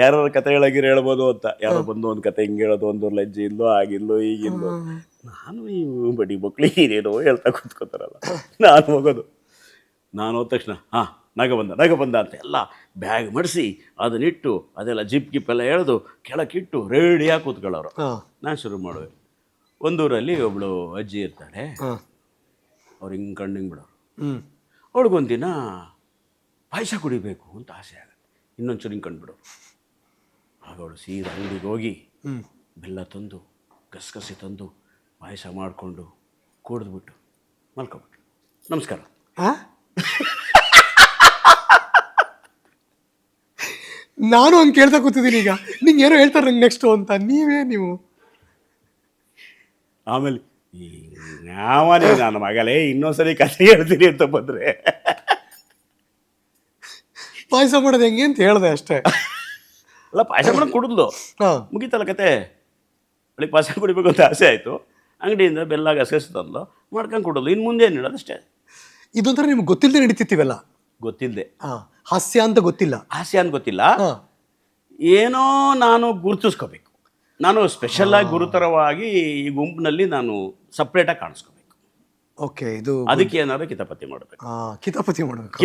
ಯಾರು ಕತೆ ಹೇಳಾಗಿರ ಹೇಳ್ಬೋದು ಅಂತ. ಯಾರೋ ಬಂದು ಒಂದು ಕತೆ ಹಿಂಗೆ ಹೇಳೋದು ಒಂದು ಲಜ್ಜೆ ಇಲ್ಲೋ ಆಗಿಲ್ಲೋ ಈಗಿಲ್ಲೋ. ನಾನು ಈ ಬಡಿ ಮಕ್ಳಿಗೆ ಏನೇನೋ ಹೇಳ್ತಾ ಕೂತ್ಕೋತಾರಲ್ಲ. ನಾನು ಹೋಗೋದು. ನಾನು ಹೋದ ತಕ್ಷಣ ಹಾಂ ನಗ ಬಂದ ನಗ ಬಂದ ಅಂತ ಎಲ್ಲ ಬ್ಯಾಗ್ ಮಡಿಸಿ ಅದನ್ನಿಟ್ಟು ಅದೆಲ್ಲ ಜಿಪ್ ಗಿಪ್ ಎಲ್ಲ ಎಳೆದು ಕೆಳಕ್ಕಿಟ್ಟು ರೆಡಿಯಾಗಿ ಕೂತ್ಕೊಳ್ಳೋರು. ನಾನು ಶುರು ಮಾಡುವೆ. ಒಂದೂರಲ್ಲಿ ಒಬ್ಬಳು ಅಜ್ಜಿ ಇರ್ತಾಳೆ. ಅವ್ರು ಹಿಂಗೆ ಕಣ್ಣು ಹಿಂಗೆ ಬಿಡೋರು. ಹ್ಞೂ ಅವಳಿಗೊಂದಿನ ಪಾಯಸ ಕುಡಿಬೇಕು ಅಂತ ಆಸೆ ಆಗುತ್ತೆ. ಇನ್ನೊಂಚೂರು ಹಿಂಗೆ ಕಂಡುಬಿಡು. ಆಗ ಅವಳು ಸೀದಾ ಅಂಗಡಿಗೆ ಹೋಗಿ ಬೆಲ್ಲ ತಂದು ಗಸಗಸೆ ತಂದು ಪಾಯಸ ಮಾಡಿಕೊಂಡು ಕುಡಿದ್ಬಿಟ್ಟು ಮಲ್ಕೊಬಿಟ್ಟು ನಮಸ್ಕಾರ? ನಾನು ಹಂಗೆ ಕೇಳ್ತಾ ಕೂತಿದ್ದೀನಿ ಈಗ. ನಿಂಗೆ ಏನೋ ಹೇಳ್ತಾರೆ ನಂಗೆ ನೆಕ್ಸ್ಟು ಅಂತ. ನೀವೇ ನೀವು. ಆಮೇಲೆ ಈ ಯಾವನೇ ನನ್ನ ಮಗಳೇ ಇನ್ನೊಂದ್ಸರಿ ಕಥೆ ಹೇಳ್ತೀನಿ ಅಂತ ಬಂದರೆ. ಪಾಯಸ ಮಾಡೋದು ಹೆಂಗೆ ಅಂತ ಹೇಳಿದೆ ಅಷ್ಟೇ. ಅಲ್ಲ ಪಾಯಸ ಮಾಡೋದು ಕುಡಿದ್ಲು ಹಾಂ. ಮುಗೀತಲ್ಲ ಕತೆ? ಅವಳಿಗೆ ಪಾಯಸ ಕುಡಿಬೇಕು ಅಂತ ಆಸೆ ಆಯಿತು. ಅಂಗಡಿಯಿಂದ ಬೆಲ್ಲ ಗಸಗಸೆ ತಂದ್ಲು. ಮಾಡ್ಕೊಂಡು ಕೊಡೋದು. ಇನ್ನು ಮುಂದೆ ಏನು ಹೇಳೋದು ಅಷ್ಟೇ? ಇದೊಂಥರ ನಿಮ್ಗೆ ಗೊತ್ತಿಲ್ಲದೆ ನಡೀತಿರ್ತೀವಲ್ಲ? ಗೊತ್ತಿಲ್ಲದೆ ಹಾಂ ಹಾಸ್ಯ ಅಂತ ಗೊತ್ತಿಲ್ಲ. ಹಾಸ್ಯ ಅಂತ ಗೊತ್ತಿಲ್ಲ. ಹಾಂ. ಏನೋ ನಾನು ಗುರುತಿಸ್ಕೋಬೇಕು. ನಾನು ಸ್ಪೆಷಲ್ಲಾಗಿ ಗುರುತರವಾಗಿ ಈ ಗುಂಪಿನಲ್ಲಿ ನಾನು ಸಪ್ರೇಟಾಗಿ ಕಾಣಿಸ್ಕೋಬೇಕು. ಓಕೆ ಇದು ಅದಕ್ಕೆ ಏನಾದರೂ ಕಿತಾಪತಿ ಮಾಡಬೇಕು. ಹಾಂ ಕಿತಾಪತಿ ಮಾಡಬೇಕು.